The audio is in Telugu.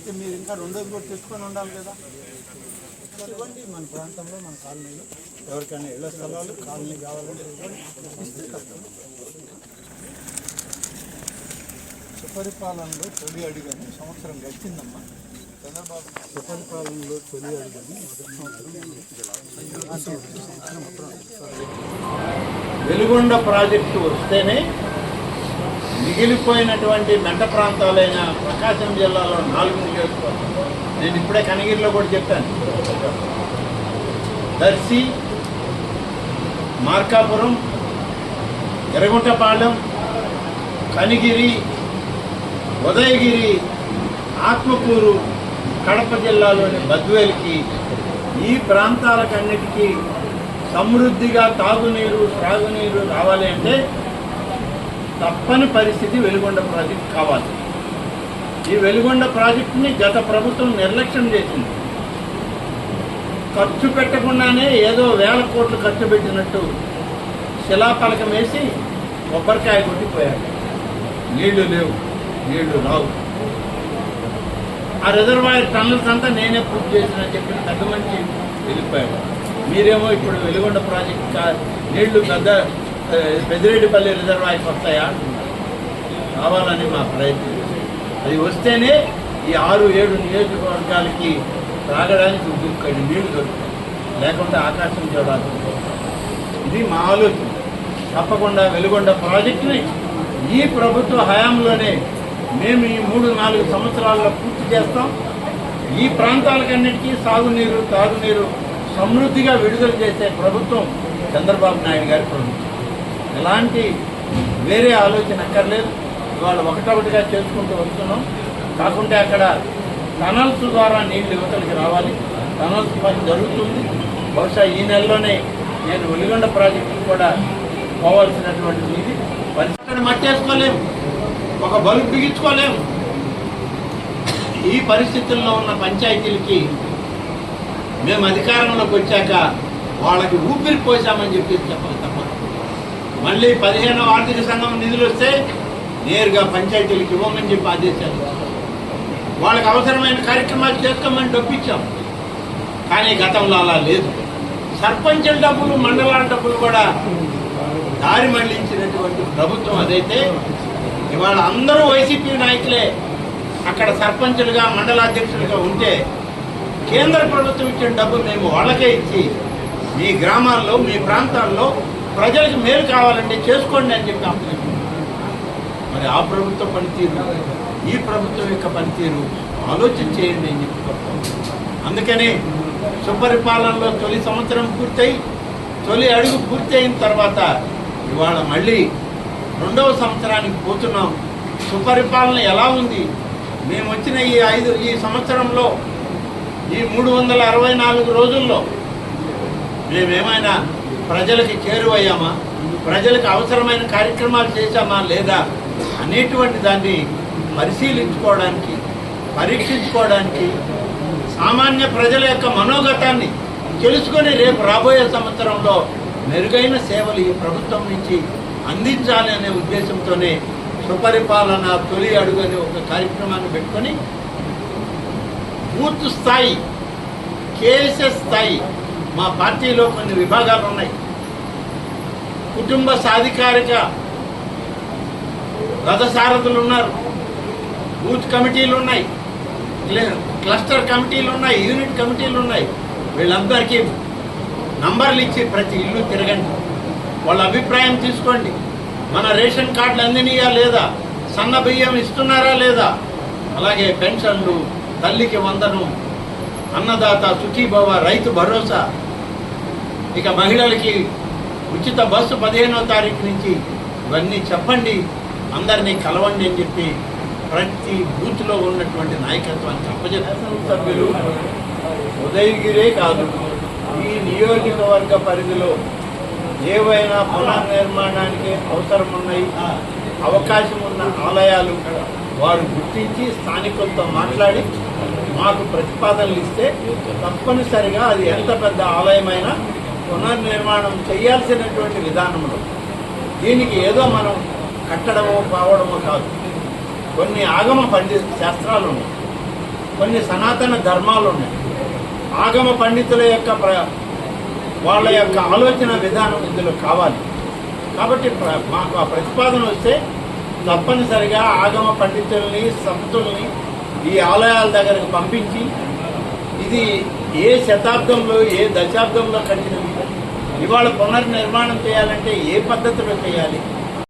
అయితే మీరు ఇంకా రెండోది కూడా తెచ్చుకొని ఉండాలి కదా? ఇవ్వండి మన ప్రాంతంలో మన కాలనీలో ఎవరికైనా ఇళ్ళ స్థలాలు కాలనీ కావాలంటే ఇస్తే సుపరిపాలనలో తొలి అడుగని సంవత్సరం గడిచిందమ్మా. చంద్రబాబు సుపరిపాలనలో తొలి అడుగని మొదటి సంవత్సరం వెలుగొండ ప్రాజెక్టు వస్తేనే మిగిలిపోయినటువంటి మెట్ట ప్రాంతాలైన ప్రకాశం జిల్లాలో నాలుగు నియోజకవర్గాలు. నేను ఇప్పుడే కనగిరిలో కూడా చెప్పాను. దర్శి మార్కాపురం ఎర్రగుంటపాలెం కనిగిరి ఉదయగిరి ఆత్మకూరు కడప జిల్లాలోని బద్వేలికి ఈ ప్రాంతాలకన్నిటికీ సమృద్ధిగా తాగునీరు త్రాగునీరు రావాలి అంటే తప్పని పరిస్థితి వెలుగొండ ప్రాజెక్ట్ కావాలి. ఈ వెలుగొండ ప్రాజెక్టుని గత ప్రభుత్వం నిర్లక్ష్యం చేసింది. ఖర్చు పెట్టకుండానే ఏదో వేల కోట్లు ఖర్చు పెట్టినట్టు శిలాఫలకం వేసి కొబ్బరికాయ కొట్టిపోయారు. నీళ్ళు లేవు నీళ్ళు రావు. ఆ రిజర్వాయర్ టన్నల్స్ అంతా నేనే పూర్తి చేసిన చెప్పిన పెద్ద మనిషి వెళ్ళిపోయాడు మీరేమో ఇప్పుడు వెలుగొండ ప్రాజెక్ట్ నీళ్ళు పెద్ద పెద్దిరెడ్డిపల్లి రిజర్వాయర్కి వస్తాయా కావాలని మా ప్రయత్నం. అది వస్తేనే ఈ ఆరు ఏడు నియోజకవర్గాలకి త్రాగడానికి ఒక్కొక్కడి నీళ్ళు దొరుకుతాయి. లేకుంటే ఆకాశం చూడాల్సి ఇది మా ఆలోచన. తప్పకుండా వెలుగొండ ప్రాజెక్టుని ఈ ప్రభుత్వ హయాంలోనే మేము ఈ మూడు నాలుగు సంవత్సరాల్లో పూర్తి చేస్తాం. ఈ ప్రాంతాలకన్నిటికీ సాగునీరు తాగునీరు సమృద్ధిగా విడుదల చేసే ప్రభుత్వం చంద్రబాబు నాయుడు గారి ప్రభుత్వం. ఎలాంటి వేరే ఆలోచన అక్కర్లేదు. ఇవాళ ఒకటొకటిగా చేసుకుంటూ వస్తున్నాం. కాకుంటే అక్కడ టనల్స్ ద్వారా నీళ్ళు యువతలకి రావాలి. టనల్స్ పని జరుగుతుంది. బహుశా ఈ నెలలోనే నేను ఒలిగొండ ప్రాజెక్టు కూడా పోవాల్సినటువంటి ఇది పరిస్థితి మట్టేసుకోలేము ఒక బల్బు బిగించుకోలేము ఈ పరిస్థితుల్లో ఉన్న పంచాయతీలకి మేము అధికారంలోకి వచ్చాక వాళ్ళకి ఊపిరి పోసామని చెప్పి చెప్పాలి తప్ప మళ్ళీ పదిహేనవ ఆర్థిక సంఘం నిధులు వస్తే నేరుగా పంచాయతీలకు ఇవ్వమని చెప్పి ఆదేశాలు. వాళ్ళకి అవసరమైన కార్యక్రమాలు చేసుకోమని డబ్బిచ్చాం కానీ గతంలో అలా లేదు. సర్పంచుల డబ్బులు మండలాల డబ్బులు కూడా దారి మళ్ళించినటువంటి ప్రభుత్వం అదైతే ఇవాళ అందరూ వైసీపీ నాయకులే అక్కడ సర్పంచులుగా మండలాధ్యక్షులుగా ఉంటే కేంద్ర ప్రభుత్వం ఇచ్చిన డబ్బు మేము వాళ్ళకే ఇచ్చి మీ గ్రామాల్లో మీ ప్రాంతాల్లో ప్రజలకు మేలు కావాలంటే చేసుకోండి అని చెప్పి అప్పచెప్పాం. మరి ఆ ప్రభుత్వ పనితీరు ఈ ప్రభుత్వం యొక్క పనితీరు ఆలోచన చేయండి అని చెప్పి అందుకని సుపరిపాలనలో తొలి సంవత్సరం పూర్తయి తొలి అడుగు పూర్తి అయిన తర్వాత ఇవాళ మళ్ళీ రెండవ సంవత్సరానికి పోతున్నాం. సుపరిపాలన ఎలా ఉంది? మేము వచ్చిన ఈ ఐదు ఈ సంవత్సరంలో ఈ మూడు వందల అరవై నాలుగు రోజుల్లో మేమేమైనా ప్రజలకి చేరువయ్యామా ప్రజలకు అవసరమైన కార్యక్రమాలు చేశామా లేదా అనేటువంటి దాన్ని పరిశీలించుకోవడానికి పరీక్షించుకోవడానికి సామాన్య ప్రజల యొక్క మనోగతాన్ని తెలుసుకొని రేపు రాబోయే సంవత్సరంలో మెరుగైన సేవలు ఈ ప్రభుత్వం నుంచి అందించాలి అనే ఉద్దేశంతోనే సుపరిపాలన తొలి అడుగు అనే ఒక కార్యక్రమాన్ని పెట్టుకొని బూత్ స్థాయి కేఎస్ఎస్ స్థాయి మా పార్టీలో కొన్ని విభాగాలు ఉన్నాయి. కుటుంబ సాధికారిక రథసారథులు ఉన్నారు. బూత్ కమిటీలు ఉన్నాయి. క్లస్టర్ కమిటీలు ఉన్నాయి. యూనిట్ కమిటీలు ఉన్నాయి. వీళ్ళందరికీ నంబర్లు ఇచ్చి ప్రతి ఇల్లు తిరగండి. వాళ్ళ అభిప్రాయం తీసుకోండి. మన రేషన్ కార్డులు అందినయా లేదా? సన్న బియ్యం ఇస్తున్నారా లేదా? అలాగే పెన్షన్లు తల్లికి వందను అన్నదాత సుఖీభవ రైతు భరోసా. ఇక మహిళలకి ఉచిత బస్సు పదిహేనో తారీఖు నుంచి ఇవన్నీ చెప్పండి అందరినీ కలవండి అని చెప్పి ప్రతి బూత్లో ఉన్నటువంటి నాయకత్వాన్ని అప్పచెప్పారు సభ్యులు ఉదయగిరే కాదు ఈ నియోజకవర్గ పరిధిలో ఏవైనా పునర్నిర్మాణానికి అవసరం ఉన్నాయి అవకాశం ఉన్న ఆలయాలు వారు గుర్తించి స్థానికులతో మాట్లాడి మాకు ప్రతిపాదనలు ఇస్తే తప్పనిసరిగా అది ఎంత పెద్ద ఆలయమైనా పునర్నిర్మాణం చేయాల్సినటువంటి విధానంలో దీనికి ఏదో మనం కట్టడమో పావడమో కాదు. కొన్ని ఆగమ పండి శాస్త్రాలు ఉన్నాయి కొన్ని సనాతన ధర్మాలు ఉన్నాయి ఆగమ పండితుల యొక్క ప్ర వాళ్ళ యొక్క ఆలోచన విధానం ఇందులో కావాలి. కాబట్టి మాకు ఆ ప్రతిపాదన వస్తే తప్పనిసరిగా ఆగమ పండితుల్ని సంతుల్ని ఈ ఆలయాల దగ్గరకు పంపించి ఇది ఏ శతాబ్దంలో ఏ దశాబ్దంలో కట్టినవి ఇవాళ పునర్నిర్మాణం చేయాలంటే ఏ పద్ధతిలో చేయాలి?